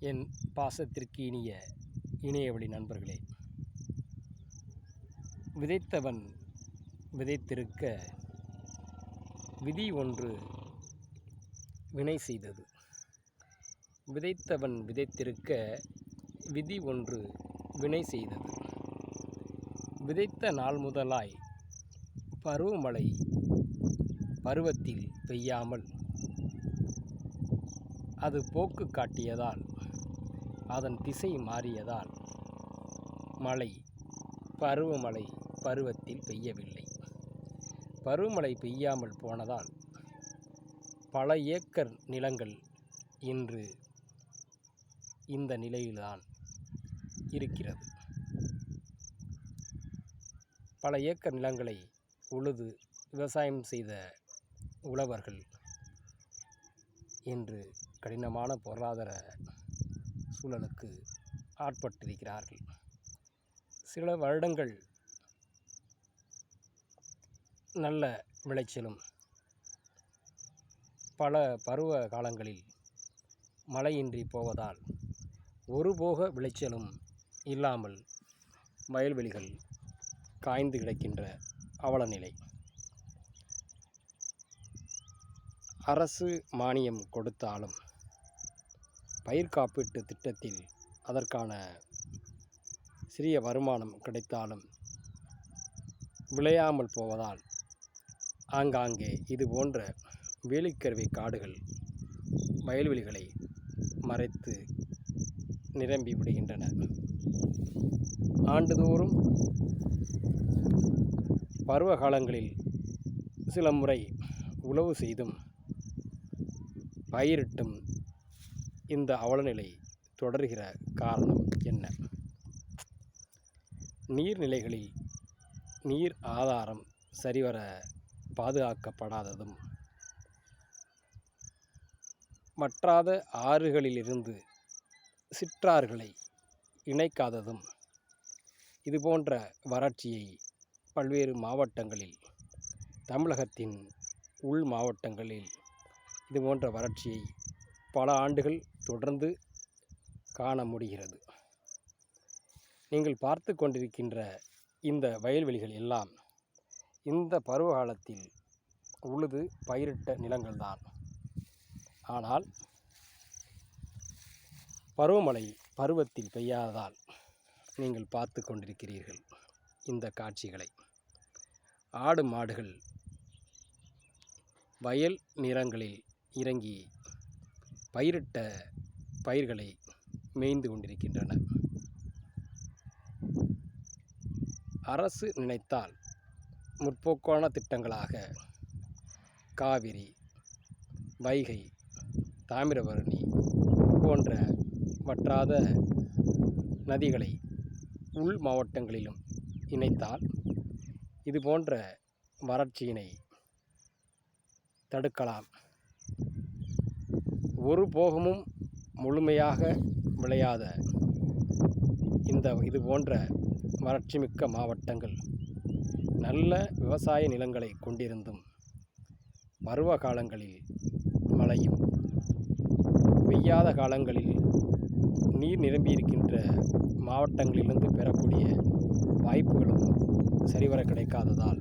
என் பாசத்திற்கு இனிய இணையவழி நண்பர்களே விதைத்தவன் விதைத்திருக்க விதி ஒன்று வினை செய்தது. விதைத்தவன் விதைத்திருக்க விதி ஒன்று வினை செய்தது. விதைத்த நாள் முதலாய் பருவமழை பருவத்தில் பெய்யாமல் அது போக்கு காட்டியதால் அதன் திசை மாறியதால் மழை பருவமழை பருவத்தில் பெய்யவில்லை. பருவமழை பெய்யாமல் போனதால் பல ஏக்கர் நிலங்கள் இன்று இந்த நிலையில்தான் இருக்கிறது. பல ஏக்கர் நிலங்களை உழுது விவசாயம் செய்த உழவர்கள் இன்று கடினமான பொருளாதார சூழலுக்கு ஆட்பட்டிருக்கிறார்கள். சில வருடங்கள் நல்ல விளைச்சலும் பல பருவ காலங்களில் மழையின்றி போவதால் ஒரு போக விளைச்சலும் இல்லாமல் வயல்வெளிகள் காய்ந்து கிடக்கின்ற அவலநிலை. அரசு மானியம் கொடுத்தாலும் பயிர் காப்பீட்டு திட்டத்தில் அதற்கான சிறிய வருமானம் கிடைத்தாலும் விளையாமல் போவதால் ஆங்காங்கே இது போன்ற வேலிக்கருவி காடுகள் வயல்வெளிகளை மறைத்து நிரம்பி விடுகின்றன. ஆண்டுதோறும் பருவ காலங்களில் சில முறை உழவு செய்தும் பயிரிட்டும் இந்த அவலநிலை தொடர்கிற காரணம் என்ன? நீர்நிலைகளில் நீர் ஆதாரம் சரிவர பாதுகாக்கப்படாததும் மற்றாத ஆறுகளிலிருந்து சிற்றாறுகளை இணைக்காததும் இதுபோன்ற வறட்சியை பல்வேறு மாவட்டங்களில் தமிழகத்தின் உள் மாவட்டங்களில் இதுபோன்ற வறட்சியை பல ஆண்டுகள் தொடர்ந்து காண முடிகிறது. நீங்கள் பார்த்து கொண்டிருக்கின்ற இந்த வயல்வெளிகள் எல்லாம் இந்த பருவகாலத்தில் உழுது பயிரிட்ட நிலங்கள்தான். ஆனால் பருவமழை பருவத்தில் பெய்யாததால் நீங்கள் பார்த்து கொண்டிருக்கிறீர்கள் இந்த காட்சிகளை. ஆடு மாடுகள் வயல் நிறங்களில் இறங்கி பயிரிட்ட பயிர்களை மேய்ந்து கொண்டிருக்கின்றன. அரசு நினைத்தால் முற்போக்கான திட்டங்களாக காவிரி வைகை தாமிரபரணி போன்ற வற்றாத நதிகளை உள் மாவட்டங்களிலும் இணைத்தால் இது போன்ற வறட்சியினை தடுக்கலாம். ஒரு போகமும் முழுமையாக விளையாத இந்த இது போன்ற வறட்சிமிக்க மாவட்டங்கள் நல்ல விவசாய நிலங்களை கொண்டிருந்தும் பருவ காலங்களில் மழையும் பெய்யாத காலங்களில் நீர் நிரம்பியிருக்கின்ற மாவட்டங்களிலிருந்து பெறக்கூடிய வாய்ப்புகளும் சரிவர கிடைக்காததால்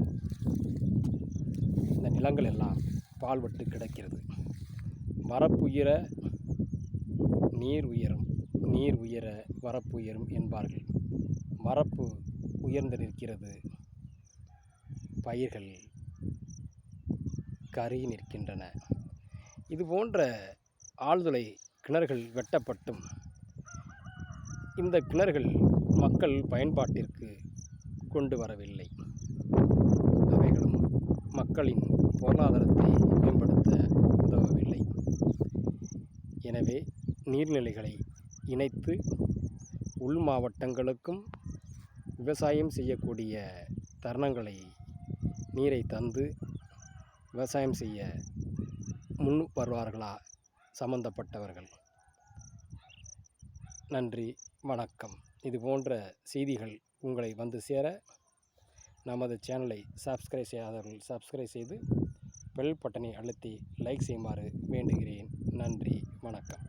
இந்த நிலங்கள் எல்லாம் பால்பட்டு கிடக்கிறது. வரப்புயர நீர் உயரும். நீர் உயர வரப்புயரும் என்பார்கள். வரப்பு உயர்ந்து நிற்கிறது. பயிர்கள் கருகி நிற்கின்றன. இது போன்ற ஆழ்துளை கிணறுகள் வெட்டப்பட்டும். இந்த கிணறுகள் மக்கள் பயன்பாட்டிற்கு கொண்டு வரவில்லை. அவைகளும் மக்களின் பொருளாதாரத்தை எனவே நீர்நிலைகளை இணைத்து உள் மாவட்டங்களுக்கும் விவசாயம் செய்யக்கூடிய தருணங்களை நீரை தந்து விவசாயம் செய்ய முன் வருவார்களா? சம்பந்தப்பட்டவர்கள். நன்றி வணக்கம். இது போன்ற செய்திகள் உங்களை வந்து சேர நமது சேனலை சப்ஸ்கிரைப் செய்யாதவர்கள் சப்ஸ்கிரைப் செய்து பெல் பட்டனை அழுத்தி லைக் செய்யுமாறு வேண்டுகிறேன். நன்றி வணக்கம்.